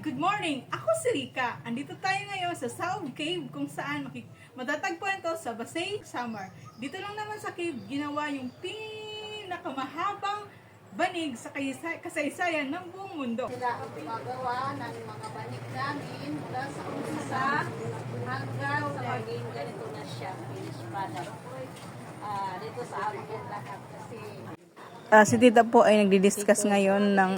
Good morning! Ako si Rika. Andito tayo ngayon sa South Cave kung saan makik- matatagpuan to sa Basay, Samar. Dito lang naman sa cave ginawa yung pinakamahabang banig sa kasaysayan ng buong mundo. Sila ang gumagawa ng mga banig namin mula sa umpisa hanggang sa maging ganito na siya, finished product. Ah, dito sa amin lahat kasi Ah, si Tita po ay nagdi-discuss ngayon ng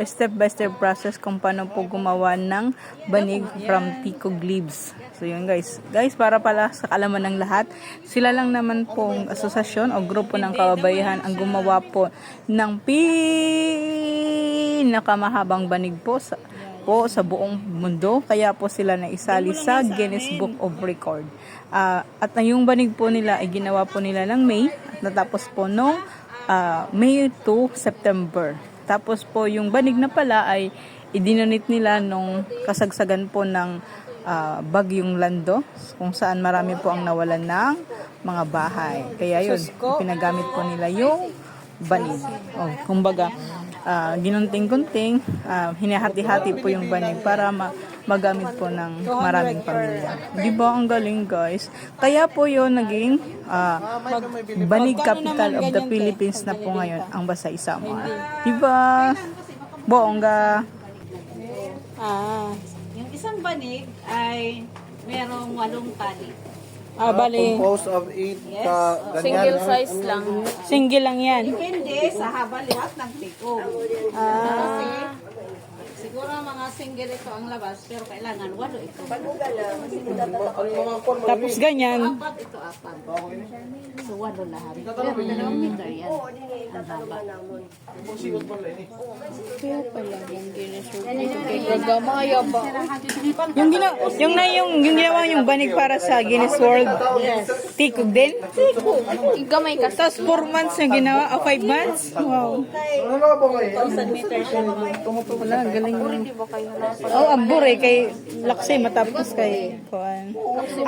step-by-step process kung paano po gumawa ng banig from tikog leaves. So yun guys. Guys, para pala sa kalaman ng lahat, sila lang naman pong asosasyon o grupo ng kababayan ang gumawa po ng pinakamahabang banig po sa po sa buong mundo. Kaya po sila na isali sa Guinness Book of Record. Ah, at yung banig po nila ay ginawa po nila ng May at natapos po noong ah, May to September. Tapos po yung banig na pala ay idinonate nila nung kasagsagan po ng ah, bagyong lando kung saan marami po ang nawalan ng mga bahay. Kaya yun, pinagamit po nila yung banig. O, kumbaga, ah, ginunting-gunting, ah, hinahati-hati po yung banig para ma- magamit po ng maraming pamilya. Di ba ang galing guys? Kaya po yun naging ah, banig capital of the Philippines na po ngayon ang Basay Samar. Di ba? Bongga. Ah, yung isang banig ay merong walong tali. ah bali. Composed of 8 ka ganyan. Single size lang. Single lang yan. Hindi sa haba lahat ng tiko. Kasi siguro mga single ito ang labas pero kailangan walo ito. Tapos ganyan. Apat ito apat. So walo lahat. Pero dalawang meter yan. Ang haba. Kaya pala yung Guinness World Record. Gagamaya ba? Yung gina yung na yung yung ginawa yung banig para sa Guinness World. Tikog din. Gamay ka. Tapos 4 months yung ginawa, o 5 months. Wow. Ano ba ngayon? Wala, galing mo. Oh, ambur eh, kay Laksi matapos kay Kuan.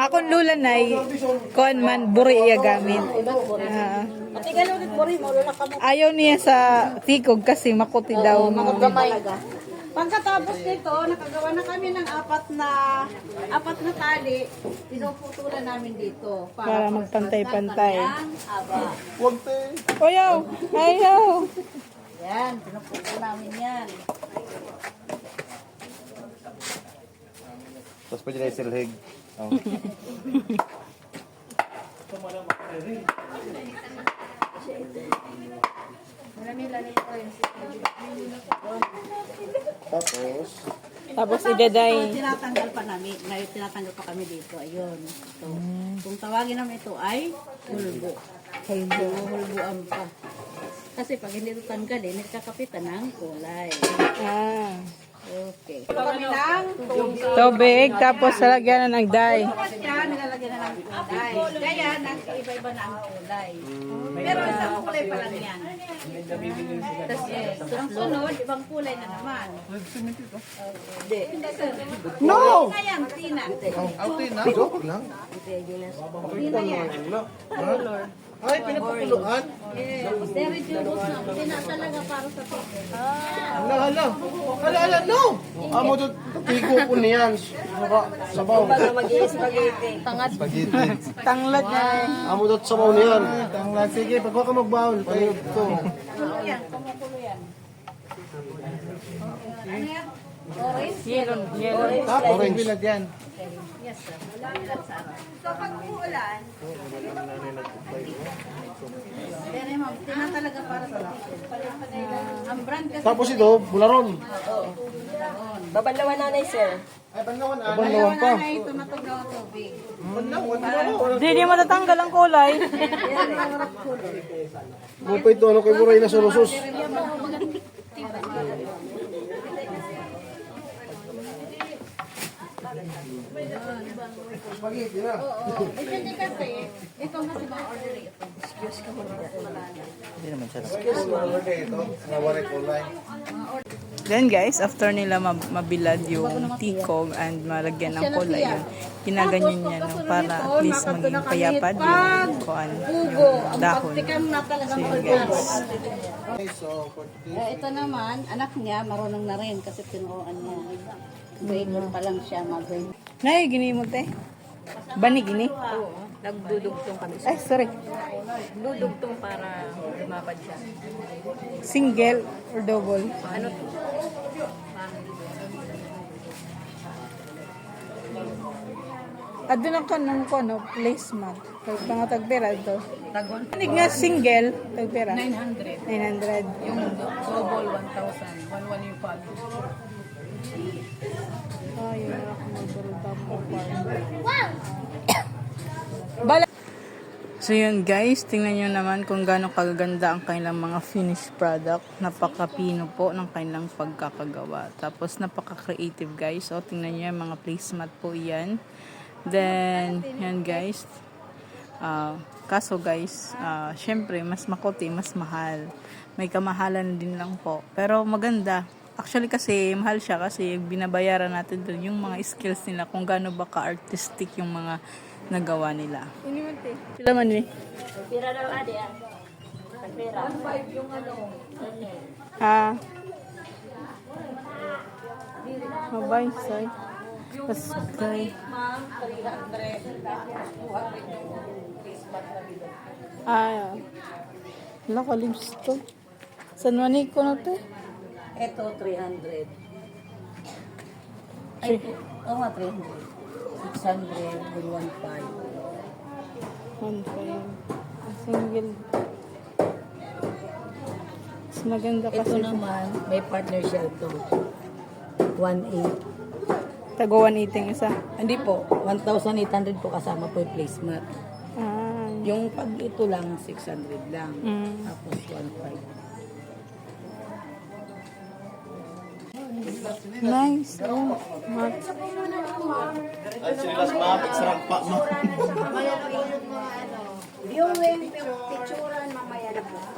Akong lula na Kuan man, buri iya gamit. Kamo. ayaw niya sa tikog kasi makuti daw. Mga gamay. Pagkatapos nito, nakagawa na kami ng apat na apat na tali. Pinuputulan namin dito Para magpantay-pantay. Ang haba. Huwag te. Ayaw! Ayaw! Yan, pinuputol namin yan. Tapos pwede na isilhig. Oh. Tapos, Tapos ideday. Ito, tinatanggal pa namin. Ngayon, tinatanggal pa kami dito. Ayun. Ito. Kung tawagin namin ito ay hulbo. Hulbo. Hulboan pa. Kasi pag hindi ito tanggalin, nagkakapitan ng kulay. Ah. Okay. Ito kami ng Tubig, tapos lalagyan na ng dye. Yan, nilalagyan na ng kulay. Kaya, nag-iba-iba na ang kulay. Pero isang kulay pa lang yan. Tapos, yes. Ang sunod, ibang kulay na naman. Hindi. No! Tina yan, tina. Outi na. Joke lang. Tina yan. Ay, pinapakuluan. Very durable na. Tina talaga para sa tito. Hala, hala. Hala, hala, no! Amo to, tiko po niyan. Saka, sabaw. Tangad. Spaghetti. Tanglad na. Amo to, sabaw niyan. Tanglad. Sige, pag ka magbawal. Kayo to. Kulo yan. Kumukulo yan. Ano yan? Orange? Yellow. Tapos, orange. yan. Yes, sir. So, pag uulan, tina talaga para sa tito. Ang brand kasi Tapos ito, bularon. Babanlawan nanay, sir. Ay, banlawan ah. Banlawan pa. na ito natugaw ang tubig. Banlawan, banlawan. Hindi niya matatanggal ang kulay. Mo pa ito, ano kay Buray na sulusos. Spaghetti na. Oo. Hindi kasi, ito kasi ba order ito. Excuse me, order ito. Nawari ko online. Then guys, after nila mab- mabilad yung tikog and malagyan ng kulay yun, ginaganyan niya no, para at least maging payapad yung kuan, yung dahon. So yun guys. Eh, ito naman, anak niya, marunong na rin kasi tinuruan niya. Grade pa lang siya, mag-grade. Nay, gini mo te. Bani gini? Oo, nagdudugtong kami. Ay, sorry. Dudugtong para lumapad siya. Single or double? Ano to? Ado na ka ng kono, placemat. Pag mga tagpera ito. Tagon? Hindi nga single, tagpera. 900. 900. Yung double 1,000. 1,1 yung pag. Ay, yun na ako magbalita mo. Bala. So yun guys, tingnan nyo naman kung gaano kaganda ang kanilang mga finished product. Napaka-pino po ng kanilang pagkakagawa. Tapos napaka-creative guys. So tingnan nyo yung mga placemat po yan. Then, yan guys. Ah, kaso guys, ah, syempre mas makote, mas mahal. May kamahalan din lang po. Pero maganda. Actually kasi mahal siya kasi binabayaran natin doon yung mga skills nila kung gaano ba ka-artistic yung mga nagawa nila. Sila man eh. Pira daw, adi ah. Pira. Ah. Mabay, sorry. Tapos, kay... Ma'am, 300. Tapos 200 yung placement na bilog. Ah, wala ka lips to. San mani ko na to? Ito, 300. Ay, oo nga, 300. 600, 115. One five. Single. Mas maganda Ito kasi. naman, may partner siya ito. 1,800. Tago 180 isa. Hindi po, 1,800 po kasama po yung placement. Ah. Yung pag ito lang, 600 lang. Mm. Tapos 1,500. Nice. Oh, mat. ay sinilas ma'am, sarap pa ma'am.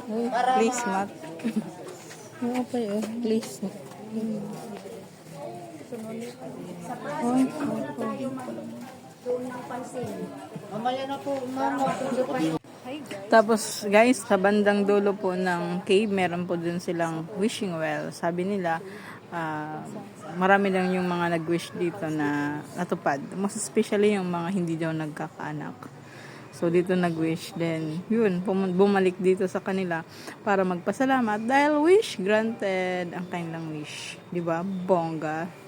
Uy, please, mat. Oo pa yun. Please. Hmm. Uy, Mamaya na po, ma'am. Tapos guys, sa bandang dulo po ng cave, meron po dun silang wishing well. Sabi nila, ah, marami lang yung mga nag-wish dito na natupad. Mas especially yung mga hindi daw nagkakaanak. So dito nag-wish, then yun, bumalik dito sa kanila para magpasalamat dahil wish granted ang kanilang wish. ba Bongga.